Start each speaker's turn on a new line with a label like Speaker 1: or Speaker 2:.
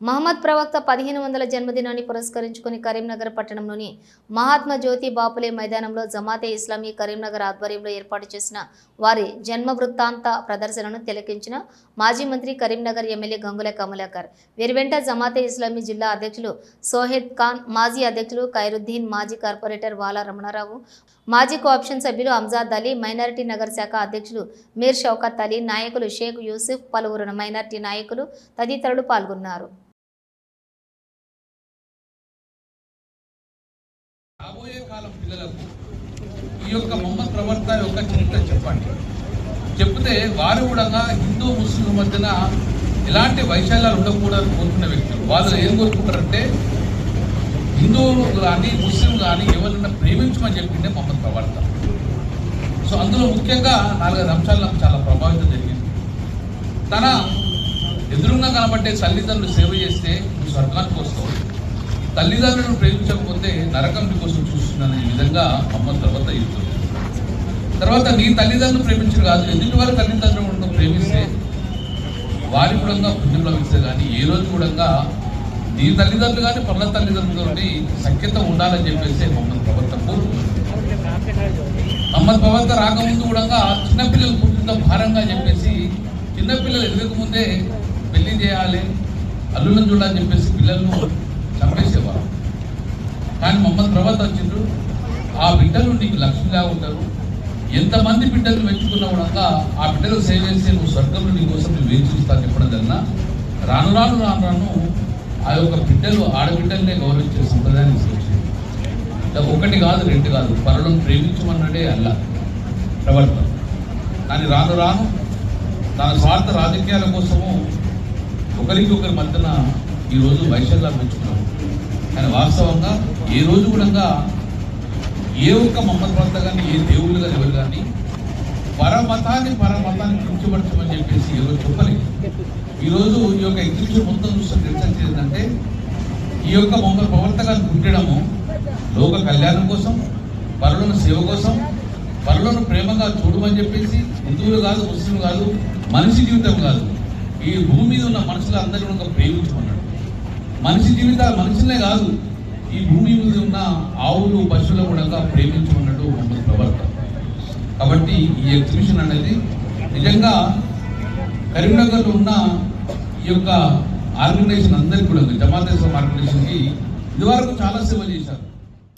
Speaker 1: మహమ్మద్ ప్రవక్త పదిహేను వందల జన్మదినాన్ని పురస్కరించుకుని కరీంనగర్ పట్టణంలోని మహాత్మా జ్యోతి బాపులే మైదానంలో జమాతే ఇస్లామీ కరీంనగర్ ఆధ్వర్యంలో ఏర్పాటు చేసిన వారి జన్మ వృత్తాంత ప్రదర్శనను తిలకించిన మాజీ మంత్రి కరీంనగర్ ఎమ్మెల్యే గంగుల కమలాకర్. వీరి వెంట జమాతే ఇస్లామీ జిల్లా అధ్యక్షులు సోహెద్ ఖాన్ మాజీ అధ్యక్షులు ఖైరుద్దీన్ మాజీ కార్పొరేటర్ వాలా రమణారావు మాజీ కోఆప్షన్ సభ్యులు అంజాద్ అలీ మైనారిటీ నగర శాఖ అధ్యక్షులు మీర్ షౌకత్ అలీ నాయకులు షేక్ యూసుఫ్ పలువురు మైనారిటీ నాయకులు తదితరులు పాల్గొన్నారు.
Speaker 2: రాబోయే కాలం పిల్లలకు ఈ యొక్క మొహమ్మద్ ప్రవర్త యొక్క చరిత్ర చెప్పండి. చెప్తే వారు కూడా హిందూ ముస్లిం మధ్యన ఎలాంటి వైశాల్యాలు ఉండకూడదని కోరుకున్న వ్యక్తులు. వాళ్ళు ఏం కోరుకుంటారంటే హిందువులు కానీ ముస్లిం కానీ ఎవరైనా ప్రేమించమని చెప్పిండే మొహమ్మద్ ప్రవర్త. సో అందులో ముఖ్యంగా నాలుగైదు అంశాలు నాకు చాలా ప్రభావితం జరిగింది. తన ఎదురుగా కనబట్టే తల్లిదండ్రులు సేవ చేస్తే నువ్వు స్వర్గానికి వస్తావు. తల్లిదండ్రులను ప్రేమించకపోతే విధంగా అమ్మ తర్వాత ఇస్తుంది తర్వాత నీ తల్లిదండ్రులు ప్రేమించరు కాదు. ఎదుటి వారి తల్లిదండ్రులను ప్రేమిస్తే? వారి కూడా బుద్ధి లభిస్తే కానీ ఏ రోజు కూడా నీ తల్లిదండ్రులు కానీ పనుల తల్లిదండ్రులతోటి సఖ్యత ఉండాలని చెప్పేసి మమ్మల్ని ప్రవర్తన కోరుకుంటుంది మమ్మల్ని ప్రవర్త రాకముందు కూడా చిన్నపిల్లలు పుట్టిన భారంగా చెప్పేసి చిన్నపిల్లలు ఎదగకముందే పెళ్ళి చేయాలి అల్లులను చూడాలని చెప్పేసి పిల్లలను చంపేసేవారు. కానీ మమ్మల్ని ప్రవర్త వచ్చిండ్రు. ఆ బిడ్డలు నీకు లక్ష్మిగా ఉంటారు. ఎంతమంది బిడ్డలు మెచ్చుకున్నా కూడా ఆ బిడ్డలు సేవ చేస్తే నువ్వు స్వర్గంలో నీ కోసం నువ్వు వేచి చూస్తాను చెప్పడం కన్నా రాను రాను రాను రాను ఆ యొక్క బిడ్డలు ఆడబిడ్డలనే గౌరవించే సంప్రదాయాన్ని సూచించింది ఒకటి కాదు రెండు కాదు పరులను ప్రేమించమన్నదే అల్ల ప్రవర్తన. కానీ రాను రాను తన స్వార్థ రాజకీయాల కోసము ఒకరికి ఒకరి మధ్యన ఈరోజు వైశాల్యాలు పెంచుకున్నాం. కానీ వాస్తవంగా ఏ రోజు కూడా ఏ ఒక్క మమ్మల్ని ప్రవర్త కానీ ఏ దేవుళ్ళు కానీ ఎవరు కానీ పరమతాన్ని పరమతాన్ని కించబడతామని చెప్పేసి ఈరోజు చెప్పలేదు. ఈరోజు ఈ యొక్క ఎగ్జిబిషన్ మొత్తం చూస్తే రీసెర్చ్ ఏంటంటే ఈ యొక్క మమ్మల్ని ప్రవర్తకాన్ని పుట్టడము లోక కళ్యాణం కోసం పరులను సేవ కోసం పరులను ప్రేమగా చూడమని చెప్పేసి హిందువులు కాదు ముస్లింలు కాదు మనిషి జీవితం కాదు ఈ భూమి మీద ఉన్న మనుషులందరూ కూడా ప్రేమించమన్నాడు. మనిషి జీవితాలు మనుషులే కాదు ఈ భూమి మీద ఉన్న కాబట్టి ఈ ఎగ్జిబిషన్ అనేది నిజంగా కరీంనగర్లో ఉన్న ఈ యొక్క ఆర్గనైజేషన్ అందరికీ కూడా జమాత్ ఇస్లాం ఆర్గనైజేషన్కి ఇదివరకు చాలా సేవ చేశారు.